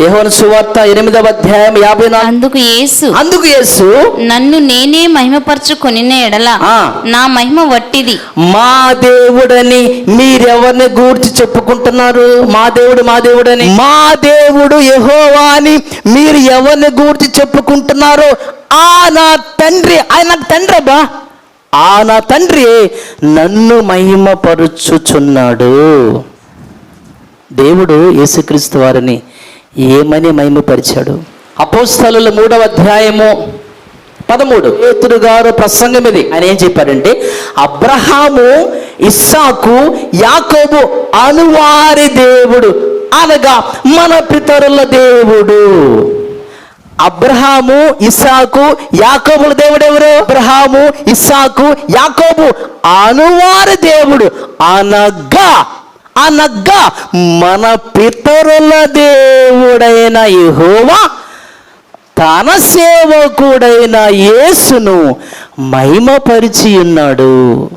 యెహోవా సువార్త ఎనిమిదవ అధ్యాయం యాభై నాలుగు. అందుకు యేసు అందుకు యేసు నన్ను నేనే మహిమపరచుకొని ఎడల ఆ. నా మహిమ వట్టిది. మా దేవుడని మీరెవరిని గూర్చి చెప్పుకుంటున్నారు? మా దేవుడు మా దేవుడని. మా దేవుడు యెహోవా అని మీరు ఎవరిని గూర్చి చెప్పుకుంటున్నారు ఆ నా తండ్రి ఆయన నాకు తండ్రి అబ్బా. ఆ నా తండ్రి నన్ను మహిమపరుచుచున్నాడు. దేవుడు యేసుక్రీస్తు వారిని ఏమని మహిమపరిచాడు అపోస్తలుల మూడవ అధ్యాయము పదమూడు. పేతురు గారు ప్రసంగం ఇది. ఆయన ఏం చెప్పారంటే అబ్రహాము ఇస్సాకు యాకోబు అనువారి దేవుడు అనగా మన పితరుల దేవుడు. అబ్రహాము ఇస్సాకు యాకోబుల దేవుడు ఎవరు? అబ్రహాము ఇస్సాకు యాకోబు అనువారి దేవుడు అనగా అనగా మన పితరుల దేవుడైన యహోవా తన సేవకుడైన యేసును మహిమపరిచి ఉన్నాడు.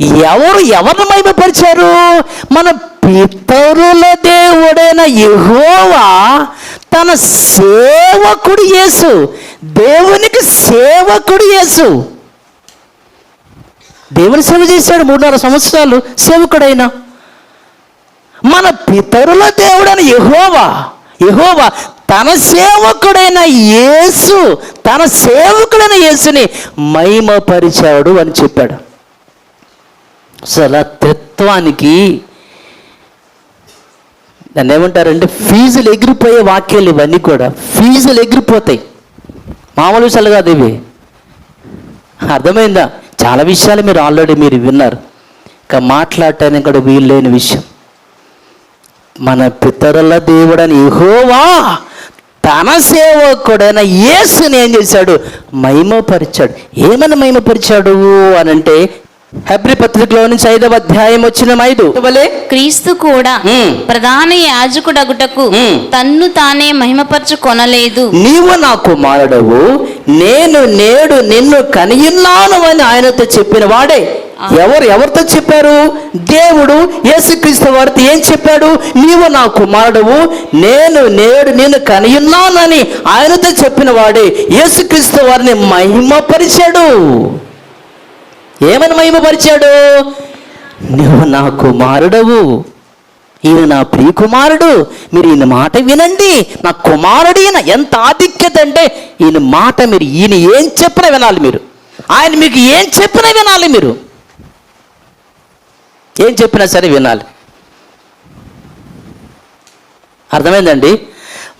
ఎవరు ఎవరిని మహిమపరిచారు? మన పితరుల దేవుడైన యహోవా తన సేవకుడు యేసు దేవునికి సేవకుడు యేసు. దేవుని సేవ చేశాడు మూడున్నర సంవత్సరాలు సేవకుడైన. మన పితరుల దేవుడైన యహోవా యహోవా తన సేవకుడైన యేసు తన సేవకుడైన యేసుని మహిమపరిచాడు అని చెప్పాడు. అసలు ఆ దాన్ని ఏమంటారంటే ఫీజులు ఎగిరిపోయే వాక్యాలు ఇవన్నీ కూడా ఫీజులు ఎగిరిపోతాయి. మామూలు విషయాలు కాదు ఇవి. అర్థమైందా? చాలా విషయాలు మీరు ఆల్రెడీ మీరు విన్నారు. ఇంకా మాట్లాడటానికి కూడా వీలు లేని విషయం. మన పితరుల దేవుడని యెహోవా తన సేవకుడైన యేసుని ఏం చేశాడు? మహిమపరిచాడు. ఏమని మహిమపరిచాడు అని అంటే హెబ్రి పత్రికలో నుంచి ఐదవ అధ్యాయం వచ్చిన ఐదు. వలే క్రీస్తు కూడా. ప్రధాన యాజకుడగుటకు. తన్ను తానే మహిమపరచు కొనలేదు నీవు నా కుమారుడవు. నేను నేడు నిన్ను కనియున్నాను అని ఆయనతో చెప్పిన వాడే. ఎవరు ఎవరితో చెప్పారు? దేవుడు యేసుక్రీస్తు వారితో ఏం చెప్పాడు? నీవు నా కుమారుడు నేను నేడు నేను కనియున్నానని ఆయనతో చెప్పిన వాడే యేసుక్రీస్తు వారిని మహిమపరిచాడు. ఏమని మహిమపరిచాడు? నువ్వు నా కుమారుడవు ఈయన నా ప్రియ కుమారుడు మీరు ఈయన మాట వినండి. నా కుమారుడు ఈయన ఎంత ఆధిక్యత అంటే ఈయన మాట మీరు ఈయన ఏం చెప్పినా వినాలి మీరు. ఆయన మీకు ఏం చెప్పినా వినాలి మీరు. ఏం చెప్పినా సరే వినాలి. అర్థమైందండి?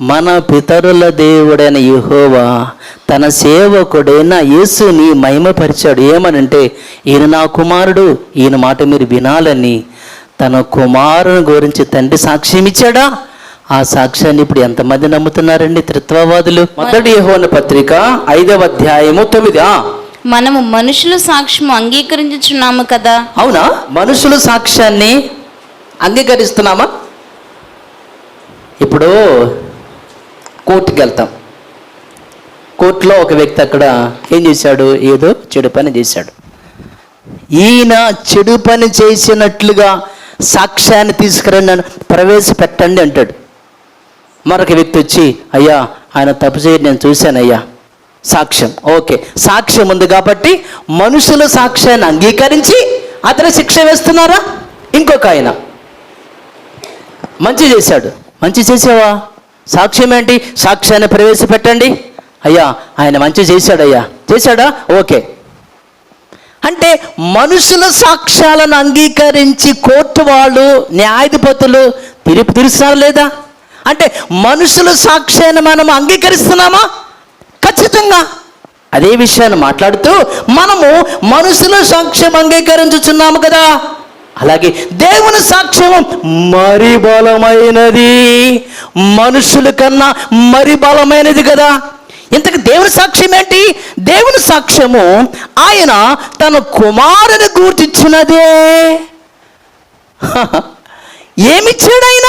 మన పితరుల దేవుడైన యహోవా తన సేవకుడైన యేసుని మహిమపరిచాడు. ఏమనంటే ఈయన నా కుమారుడు ఈయన మాట మీరు వినాలని. తన కుమారుని గురించి తండ్రి సాక్ష్యం ఇచ్చాడా? ఆ సాక్ష్యాన్ని ఇప్పుడు ఎంతమంది నమ్ముతున్నారండి త్రిత్వవాదులు? మొదటి యెహోవా పత్రిక ఐదవ అధ్యాయము తొమ్మిది మనము మనుషుల సాక్ష్యం అంగీకరించుచున్నాము కదా. అవునా? మనుషుల సాక్ష్యాన్ని అంగీకరిస్తున్నామా? ఇప్పుడు కోర్టుకి వెళ్తాం. కోర్టులో ఒక వ్యక్తి అక్కడ ఏం చేశాడు? ఏదో చెడు పని చేశాడు. ఈయన చెడు పని చేసినట్లుగా సాక్ష్యాన్ని తీసుకురండి ప్రవేశపెట్టండి అంటాడు. మరొక వ్యక్తి వచ్చి అయ్యా ఆయన తప్పు చేయడం నేను చూశానయ్యా. సాక్ష్యం. ఓకే. సాక్ష్యం ఉంది కాబట్టి మనుషుల సాక్ష్యాన్ని అంగీకరించి అతను శిక్ష వేస్తున్నారా? ఇంకొక ఆయన. మంచి చేశాడు. మంచి చేసావా? సాక్ష్యం ఏంటి సాక్ష్యాన్ని ప్రవేశపెట్టండి. అయ్యా ఆయన మంచి చేశాడయ్యా. చేశాడా? ఓకే. అంటే మనుషుల సాక్ష్యాలను అంగీకరించి కోర్టు వాళ్ళు న్యాయాధిపతులు తీర్పు తీరుస్తారా లేదా? అంటే మనుషుల సాక్ష్యాన్ని మనం అంగీకరిస్తున్నామా? ఖచ్చితంగా. అదే విషయాన్ని మాట్లాడుతూ మనము మనుషుల సాక్ష్యం అంగీకరించుచున్నాము కదా. అలాగే దేవుని సాక్ష్యం మరి బలమైనది. మనుషుల కన్నా మరి బలమైనది కదా. ఇంతకు దేవుని సాక్ష్యం ఏంటి? దేవుని సాక్ష్యము ఆయన తన కుమారుని గుర్తిచ్చినదే ఏమిచ్చాడు ఆయన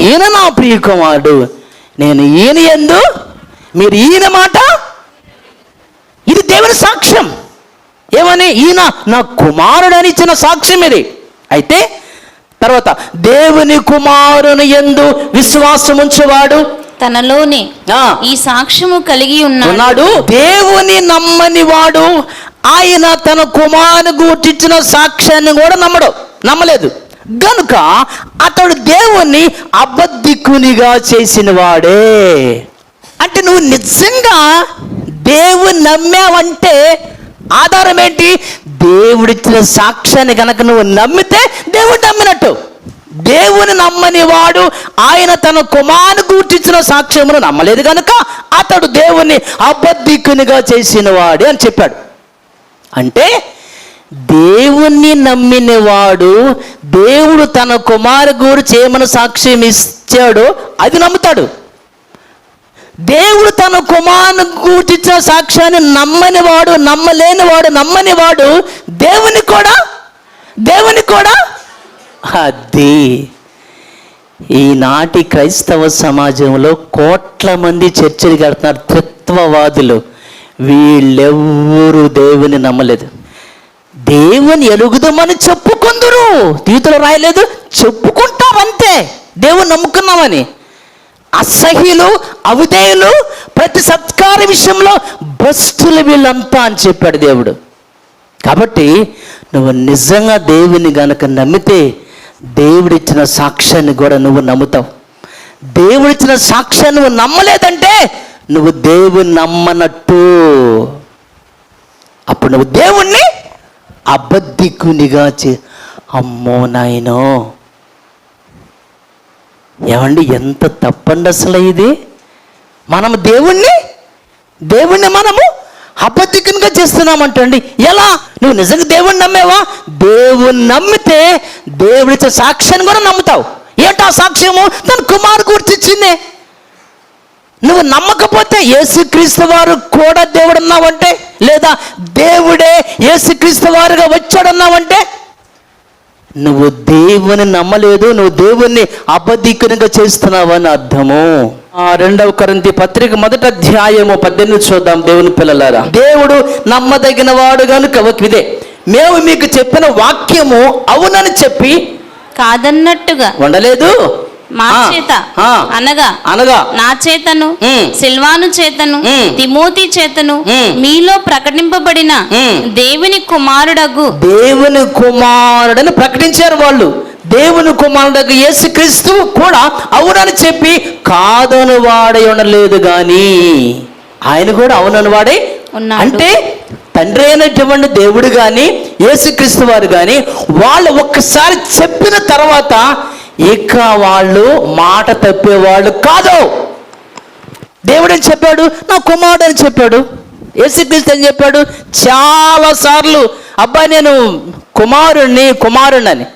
ఈయన నా ప్రియ కుమారుడు. నేను ఈయన ఎందు మీరు ఈయన మాట? ఇది దేవుని సాక్ష్యం. ఏమని? ఈయన నా కుమారుడు అని ఇచ్చిన సాక్ష్యం ఇది. అయితే తర్వాత దేవుని కుమారుని ఎందు విశ్వాసం ఉంచేవాడు? తనలోనే ఆ, ఈ సాక్ష్యము కలిగి ఉన్నాడు. ఉన్నాడు. దేవుని నమ్మని వాడు. ఆయన తన కుమారుని గుర్తించిన సాక్ష్యాన్ని కూడా నమ్మడు. నమ్మలేదు. గనుక అతడు దేవుణ్ణి అబద్ధికునిగా చేసిన వాడే. అంటే నువ్వు నిజంగా దేవుని నమ్మావంటే ఆధారం ఏంటి? దేవుడిచ్చిన సాక్ష్యాన్ని కనుక నువ్వు నమ్మితే దేవుడు నమ్మినట్టు. దేవుని నమ్మని వాడు ఆయన తన కుమారుని గుర్తించిన సాక్ష్యమును నమ్మలేదు కనుక అతడు దేవుని అబద్ధికునిగా చేసిన వాడు అని చెప్పాడు. అంటే దేవుణ్ణి నమ్మిన వాడు దేవుడు తన కుమారు గురు చేయమని సాక్ష్యం ఇచ్చాడో అది నమ్ముతాడు. దేవుడు తన కుమారుని కూర్చిచ్చిన సాక్ష్యాన్ని నమ్మని వాడు నమ్మలేని వాడు నమ్మని వాడు దేవుని కూడా? దేవుని కూడా? అది. ఈనాటి క్రైస్తవ సమాజంలో కోట్ల మంది చర్చలు కడుతున్నారు త్రిత్వవాదులు వీళ్ళెవ్వరూ దేవుని నమ్మలేదు. దేవుని ఎలుగుదామని చెప్పుకుందరు. తీతులు రాయలేదు చెప్పుకుంటాం అంతే దేవుని నమ్ముకున్నామని. అసహ్యులు అవిధేయులు ప్రతి సత్కార విషయంలో భ్రష్టులు వీళ్ళంతా అని చెప్పాడు దేవుడు. కాబట్టి నువ్వు నిజంగా దేవుని గనక నమ్మితే దేవుడిచ్చిన సాక్ష్యాన్ని కూడా నువ్వు నమ్ముతావు. దేవుడిచ్చిన సాక్ష్యాన్ని నువ్వు నమ్మలేదంటే నువ్వు దేవుని నమ్మనట్టు. అప్పుడు నువ్వు దేవుణ్ణి అబద్ధికునిగా చే అమ్మో నాయనో. ఏమండి ఎంత తప్పండి అసలు ఇది? మనం దేవుణ్ణి దేవుణ్ణి మనము అబద్ధికంగా చేస్తున్నామంటండి. ఎలా? నువ్వు నిజంగా దేవుణ్ణి నమ్మేవా? దేవుణ్ణి నమ్మితే దేవుడిచ్చే సాక్ష్యాన్ని కూడా నమ్ముతావు. ఏంటా సాక్ష్యము? తన కుమారు గుర్తించింది నువ్వు నమ్మకపోతే యేసుక్రీస్తు వారు కూడా దేవుడు అన్నావంటే లేదా దేవుడే యేసుక్రీస్తు వారుగా వచ్చాడన్నావంటే నువ్వు దేవుని నమ్మలేదు నువ్వు దేవుణ్ణి అబద్ధికునిగా చేస్తున్నావని అర్థము. ఆ రెండవ కొరింథీ పత్రిక మొదటి అధ్యాయము పద్దెనిమిది చూద్దాం దేవుని పిల్లలారా. దేవుడు నమ్మదగిన వాడు కనుక ఇదే మేము మీకు చెప్పిన వాక్యము అవునని చెప్పి కాదన్నట్టుగా. ఉండలేదు మా చేత అనగా అనగా నా చేతను. సిల్వాను చేతను. తిమోతి చేతను. మీలో ప్రకటింపబడిన. దేవుని కుమారుడగు దేవుని కుమారుడని ప్రకటించారు వాళ్ళు దేవుని కుమారుడు యేసుక్రీస్తు కూడా అవునని చెప్పి కాదని వాడై ఉండలేదు కానీ ఆయన కూడా అవునని వాడే ఉన్నాడు. అంటే తండ్రి అయినటువంటి దేవుడు కానీ యేసుక్రీస్తు వారు కానీ వాళ్ళు ఒక్కసారి చెప్పిన తర్వాత ఇక వాళ్ళు మాట తప్పేవాళ్ళు కాదు. దేవుడు అని చెప్పాడు? నా కుమారుడు అని చెప్పాడు. ఏసుక్రీస్తు అని చెప్పాడు? చాలా సార్లు అబ్బాయి నేను కుమారుణ్ణి కుమారుణ్ణి అని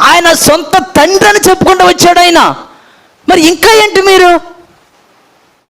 ఆయన సొంత తండ్రి అని చెప్పుకుంటూ వచ్చాడు ఆయన. మరి ఇంకా ఏంటి మీరు?